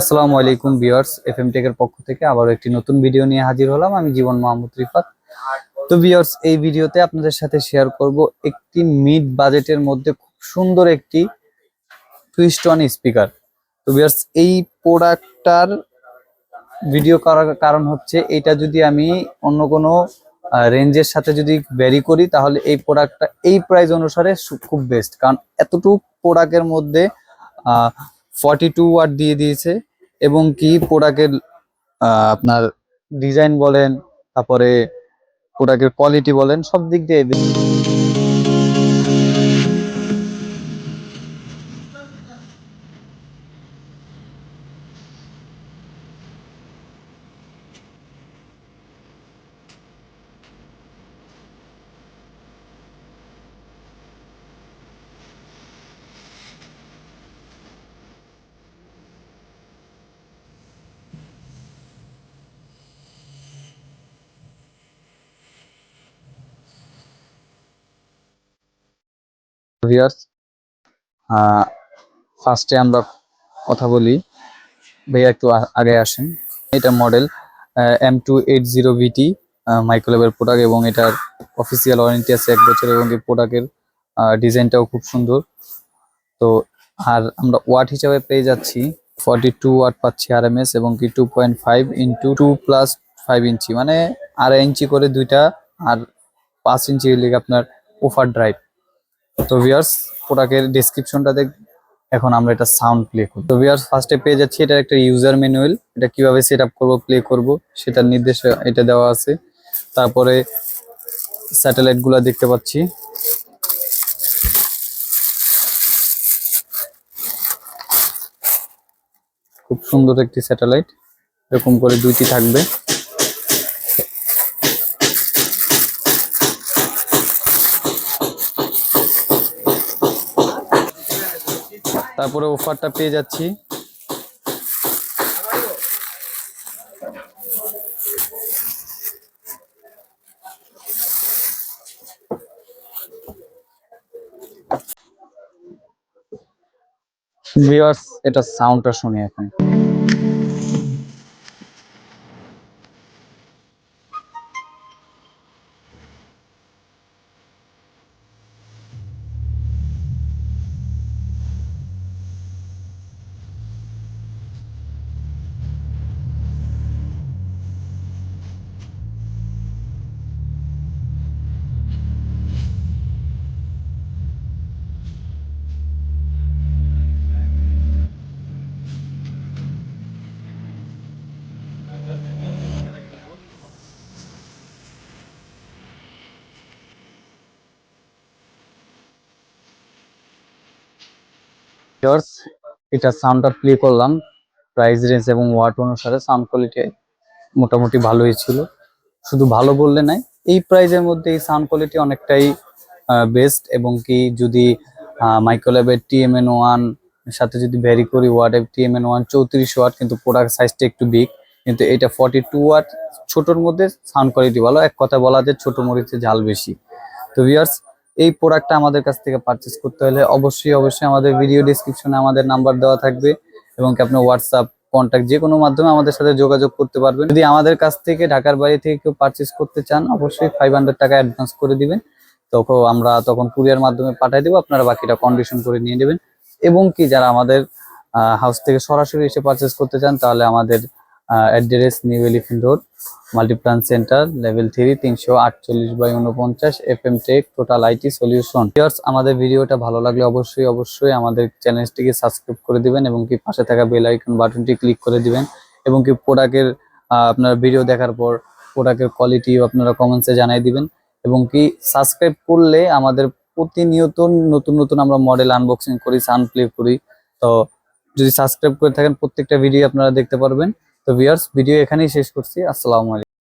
আসসালামু আলাইকুম viewers FM টেকের পক্ষ থেকে আবার একটি নতুন ভিডিও নিয়ে হাজির হলাম। আমি জীবন মাহমুদ রিফাত। তো ভিউয়ার্স, এই ভিডিওতে আপনাদের সাথে শেয়ার করব একটি মিড বাজেটের মধ্যে খুব সুন্দর একটি টুইস্ট ওয়ান স্পিকার তো ভিউয়ার্স, এই প্রোডাক্টটার ভিডিও করার কারণ হচ্ছে, এটা যদি আমি অন্য কোনো রেঞ্জের সাথে যদি ভ্যারি করি, তাহলে এই প্রোডাক্টটা এই প্রাইস অনুসারে খুব বেস্ট কারণ এতটুকু প্রোডাক্টের মধ্যে ফর্টি টু ওয়াট দিয়ে দিয়েছে এবং কি প্রোডাক্টের আপনার ডিজাইন বলেন, তারপরে প্রোডাক্টের কোয়ালিটি বলেন, সব দিক দিয়ে ভিউয়ার্স ফার্স্টে আমরা কথা বলি। ভাইয়া, একটু আগে আসেন। এটা model M two eight zero VT মাইক্রোলেভের product এবং এটার অফিসিয়াল ওয়ারেন্টি আছে এক বছর এবং এই প্রোডাক্টের ডিজাইনটাও খুব সুন্দর। তো, আর আমরা ওয়াট হিসাবে পেয়ে যাচ্ছি ফর্টি টু ওয়াট পাচ্ছি আর এম এস এবং কি two point five into two plus five inch. মানে আড়াই ইঞ্চি করে দুইটা আর পাঁচ ইঞ্চি হলে আপনার ওফার ড্রাইভ তো ভিউয়ার্স প্রোডাক্টের ডেসক্রিপশনটা দেখ এখন আমরা এটা সাউন্ড প্লে করব। তো ভিউয়ার্স ফার্স্টে পেয়ে যাচ্ছি এটা একটা ইউজার ম্যানুয়াল এটা কীভাবে সেট আপ করব প্লে করব, সেটার নির্দেশ এটা দেওয়া আছে। তারপরে স্যাটেলাইটগুলা দেখতে পাচ্ছি। খুব সুন্দর একটি স্যাটেলাইট এরকম করে দুইটি থাকবে। তারপরে অফারটা পেয়ে যাচ্ছি। ভিউয়ার্স এটা সাউন্ডটা শুনি এখন। ভিউয়ার্স এটা সাউন্ডটা প্লে করলাম। প্রাইস রেঞ্জ এবং ওয়াট অনুসারে সাউন্ড কোয়ালিটি মোটামুটি ভালোই ছিল। শুধু ভালো বললে নাই, এই প্রাইজের মধ্যে এই সাউন্ড কোয়ালিটি অনেকটাই বেস্ট এবং কি যদি মাইক্রোল্যাবের টিএমএন ওয়ান সাথে যদি ভ্যারি করি ওয়াটের টিএমএন ওয়ান চৌত্রিশ ওয়াট কিন্তু প্রোডাক্ট সাইজটা একটু বিগ কিন্তু এটা ফর্টি টু ওয়াট ছোটোর মধ্যে সাউন্ড কোয়ালিটি ভালো। এক কথা বলা যায়, ছোট মরিচে ঝাল বেশি। তো ভিউয়ার্স এই প্রোডাক্টটা আমাদের কাছ থেকে পারচেস করতে হলে অবশ্যই অবশ্যই আমাদের ভিডিও ডিসক্রিপশনে আমাদের নাম্বার দেওয়া থাকবে এবং কি আপনি হোয়াটসঅ্যাপ কন্ট্যাক্ট যে কোনো মাধ্যমে আমাদের সাথে যোগাযোগ করতে পারবেন। যদি আমাদের কাছ থেকে, ঢাকার বাইরে থেকে কেউ পারচেস করতে চান, অবশ্যই ফাইভ হান্ড্রেড টাকা অ্যাডভান্স করে দিবেন। তখন আমরা তখন কুরিয়ার মাধ্যমে পাঠিয়ে দেবো, আপনারা বাকিটা কন্ডিশন করে নিয়ে নেবেন। এবং কি যারা আমাদের হাউস থেকে সরাসরি এসে পারচেস করতে চান, তাহলে আমাদের address new elephant road, Multiplan center level three তিনশো আটচল্লিশ বাই উনপঞ্চাশ F M tech total IT solution আমাদের ভিডিওটা ভালো লাগলে অবশ্যই অবশ্যই আমাদের চ্যানেলটিকে সাবস্ক্রাইব করে দিবেন এবং কি পাশে থাকা বেল আইকন বাটনটি ক্লিক করে দিবেন এবং কি প্রোডাক্টের আপনার ভিডিও দেখার পর প্রোডাক্টের কোয়ালিটি আপনারা কমেন্টসে জানাই দিবেন এবং কি সাবস্ক্রাইব করলে আমাদের প্রতিনিয়ত নতুন নতুন আমরা মডেল আনবক্সিং করি সাউন্ড প্লে করি। তো যদি সাবস্ক্রাইব করে থাকেন, প্রত্যেকটা ভিডিও আপনারা দেখতে পারবেন। তো ভিউয়ার্স ভিডিও এখানেই শেষ করছি। আসসালামু আলাইকুম।